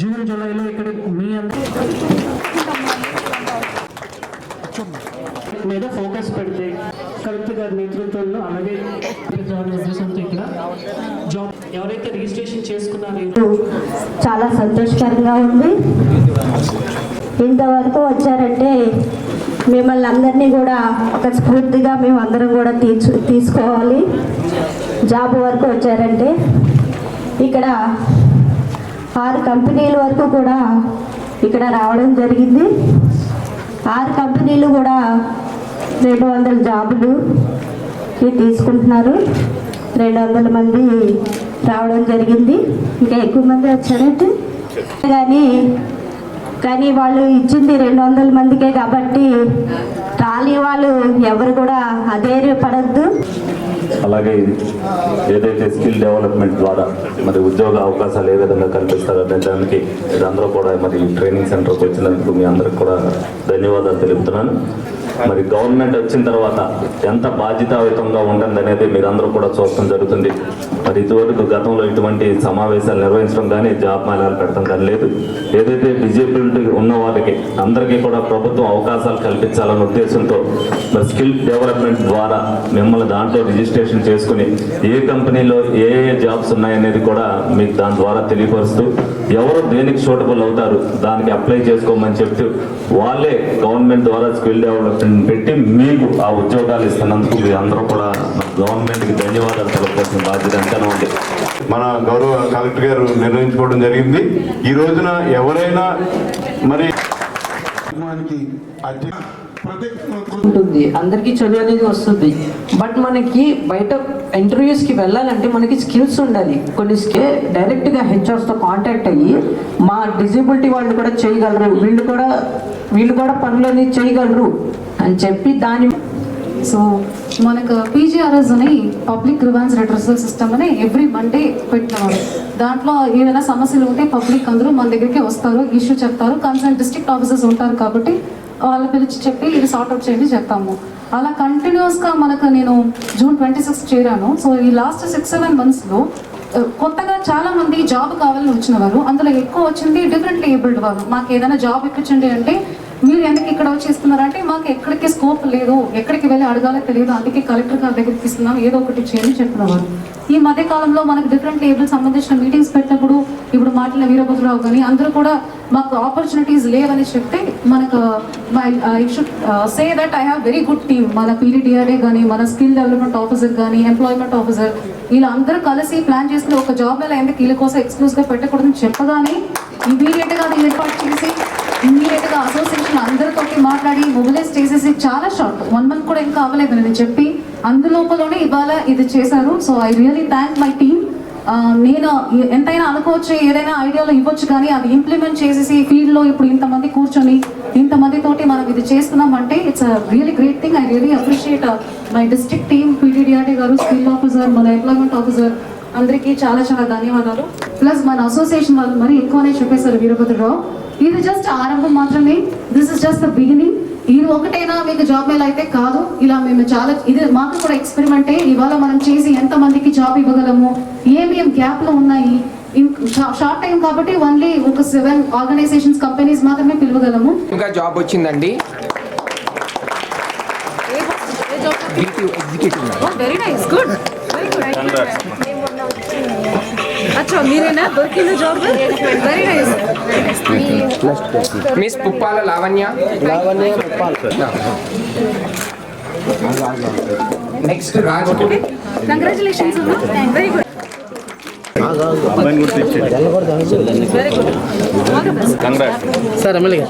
June జూలైలో ఇక్కడ మీ అందరూ మీద ఫోకస్ పెడితే కలెక్టర్ గారి నేతృత్వంలో అలాగే ఉద్దేశంతో ఇక్కడ. జాబ్ ఎవరైతే రిజిస్ట్రేషన్ చేసుకున్నారో చాలా సంతోషకరంగా ఉంది. ఇంతవరకు వచ్చారంటే మిమ్మల్ని అందరినీ కూడా ఒక స్ఫూర్తిగా మేము అందరం కూడా తీర్చు తీసుకోవాలి. జాబ్ వరకు వచ్చారంటే ఇక్కడ కంపెనీల వరకు కూడా ఇక్కడ రావడం జరిగింది. ఆరు కంపెనీలు కూడా రెండు వందల జాబులు తీసుకుంటున్నారు. రెండు వందల మంది రావడం జరిగింది. ఇంకా ఎక్కువ మంది వచ్చారంటే కానీ కానీ వాళ్ళు ఇచ్చింది రెండు వందల మందికే కాబట్టి రాని వాళ్ళు ఎవరు కూడా అధైర్యపడద్దు. అలాగే ఏదైతే స్కిల్ డెవలప్మెంట్ ద్వారా మరి ఉద్యోగ అవకాశాలు ఏ విధంగా కల్పిస్తారో అనే దానికి మీరందరూ కూడా మరి ట్రైనింగ్ సెంటర్కి వచ్చినందుకు మీ అందరికి కూడా ధన్యవాదాలు తెలుపుతున్నాను. మరి గవర్నమెంట్ వచ్చిన తర్వాత ఎంత బాధ్యతాయుతంగా ఉంటుంది అనేది మీరందరూ కూడా చూడటం జరుగుతుంది. మరి ఇదివరకు గతంలో ఇటువంటి సమావేశాలు నిర్వహించడం కానీ జాబ్ మేళాలు పెట్టడం కానీ లేదు. ఏదైతే డిజేబిలిటీ ఉన్న వాళ్ళకి అందరికీ కూడా ప్రభుత్వం అవకాశాలు కల్పించాలనే ఉద్దేశంతో మరి స్కిల్ డెవలప్మెంట్ ద్వారా మిమ్మల్ని దాంట్లో రిజిస్ట్రేషన్ చేసుకుని ఏ కంపెనీలో ఏ ఏ జాబ్స్ ఉన్నాయనేది కూడా మీకు దాని ద్వారా తెలియపరుస్తూ ఎవరు దేనికి సూటబుల్ అవుతారు దానికి అప్లై చేసుకోమని చెప్తూ వాళ్ళే గవర్నమెంట్ ద్వారా స్కిల్ డెవలప్మెంట్ పెట్టి మీకు ఆ ఉద్యోగాలు ఇస్తున్నందుకు మీ అందరూ కూడా గవర్నమెంట్కి ధన్యవాదాలు తెలపాల్సిన బాధ్యత ఎంతైనా ఉంది. మన గౌరవ కలెక్టర్ గారు నిర్ణయించుకోవడం జరిగింది. ఈ రోజున ఎవరైనా మరి ప్రతి ఉంటుంది. అందరికీ చదువు అనేది వస్తుంది. బట్ మనకి బయట ఇంటర్వ్యూస్కి వెళ్ళాలంటే మనకి స్కిల్స్ ఉండాలి. కొన్ని స్కిల్ డైరెక్ట్గా హెచ్ఆర్స్తో కాంటాక్ట్ అయ్యి మా డిజేబిలిటీ వాళ్ళు కూడా చేయగలరు. వీళ్ళు కూడా వీళ్ళు కూడా పనులు అనేది చేయగలరు అని చెప్పి దాని సో మనకు పీజీఆర్ఎస్ అని పబ్లిక్ గ్రివాన్స్ రిట్రసల్ సిస్టమ్ అని ఎవ్రీ మండే పెట్టినవారు. దాంట్లో ఏదైనా సమస్యలు ఉంటే పబ్లిక్ అందరూ మన దగ్గరికి వస్తారు ఇష్యూ చెప్తారు. కన్సర్న్ డిస్ట్రిక్ట్ ఆఫీసర్స్ ఉంటారు కాబట్టి వాళ్ళు పిలిచి చెప్పి ఇది సార్ట్అవుట్ చేయండి చెప్తాము. అలా కంటిన్యూస్గా మనకు నేను జూన్ ట్వంటీ సిక్స్ చేరాను. సో ఈ లాస్ట్ సిక్స్ సెవెన్ మంత్స్లో కొత్తగా చాలా మంది జాబ్ కావాలని వచ్చిన వారు అందులో ఎక్కువ వచ్చింది డిఫరెంట్లీ ఏబుల్డ్ వారు మాకు ఏదైనా జాబ్ ఇప్పించండి అంటే ఇక్కడ వచ్చేస్తున్నారంటే మాకు ఎక్కడికి స్కోప్ లేదు. ఎక్కడికి వెళ్ళి అడగాలో తెలియదు. అందుకే కలెక్టర్ గారి దగ్గరికి ఇస్తున్నాం ఏదో ఒకటి చేయని చెప్తున్నారు. ఈ మధ్య కాలంలో మనకు డిఫరెంట్ లేబుల్ సంబంధించిన మీటింగ్స్ పెట్టినప్పుడు ఇప్పుడు మాటల వీరభద్రరావు కానీ అందరూ కూడా మాకు ఆపర్చునిటీస్ లేవని చెప్తే మనకు I should say that I have very good team మన పీడీటీఆర్ఏ కానీ మన స్కిల్ డెవలప్మెంట్ ఆఫీసర్ కానీ ఎంప్లాయ్మెంట్ ఆఫీసర్ వీళ్ళు అందరూ కలిసి ప్లాన్ చేసుకుని ఒక జాబ్ ఎలా ఎందుకు వీళ్ళ కోసం ఎక్స్క్లూజ్గా పెట్టకూడదని చెప్పగానే ఇమీడియట్గా అది ఏర్పాటు చేసి ఇమ్మీడియట్గా అసోసియేషన్ అందరితోటి మాట్లాడి మొబిలైజ్ చేసేసి చాలా షార్ట్ వన్ మంత్ కూడా ఇంకా అవ్వలేదు నేను చెప్పి అందులోపలనే ఇవాళ ఇది చేశారు. So I really thank my team నేను ఎంతైనా అనుకోవచ్చు ఏదైనా ఐడియాలో ఇవ్వచ్చు కానీ అది ఇంప్లిమెంట్ చేసేసి ఫీల్డ్లో ఇప్పుడు ఇంతమంది కూర్చొని ఇంతమందితోటి మనం ఇది చేస్తున్నాం అంటే it's really great thing I really appreciate my district team PTDRT గారు స్కిల్ ఆఫీసర్ మన ఎంప్లాయ్మెంట్ ఆఫీసర్ అందరికీ చాలా చాలా ధన్యవాదాలు. ప్లస్ మన అసోసియేషన్ వాళ్ళు మరి ఎక్కువనే చెప్పేశారు వీరభద్రరావు. ఇది జస్ట్ ఆరంభం మాత్రమే. This is just the beginning ఇది ఒకటైనా? మీకు జాబ్ మేళ అయితే కాదు. ఇలా మేము చాలా ఇది మాకు కూడా ఎక్స్పెరిమెంటే ఇవాళ మనం చేసి ఎంత మందికి జాబ్ ఇవ్వగలము? ఏమేం గ్యాప్లో ఉన్నాయి షార్ట్ టైం కాబట్టి ఓన్లీ ఒక సెవెన్ ఆర్గనైజేషన్స్ కంపెనీస్ మాత్రమే పిలవగలము. ఇంకా జాబ్ వచ్చిందండి. వెరీ నైస్ గుడ్ అచ్చా మీరేనా దొరికింది job very nice miss Puppala Lavanya next Raj congratulations very good very good all the best sir MLA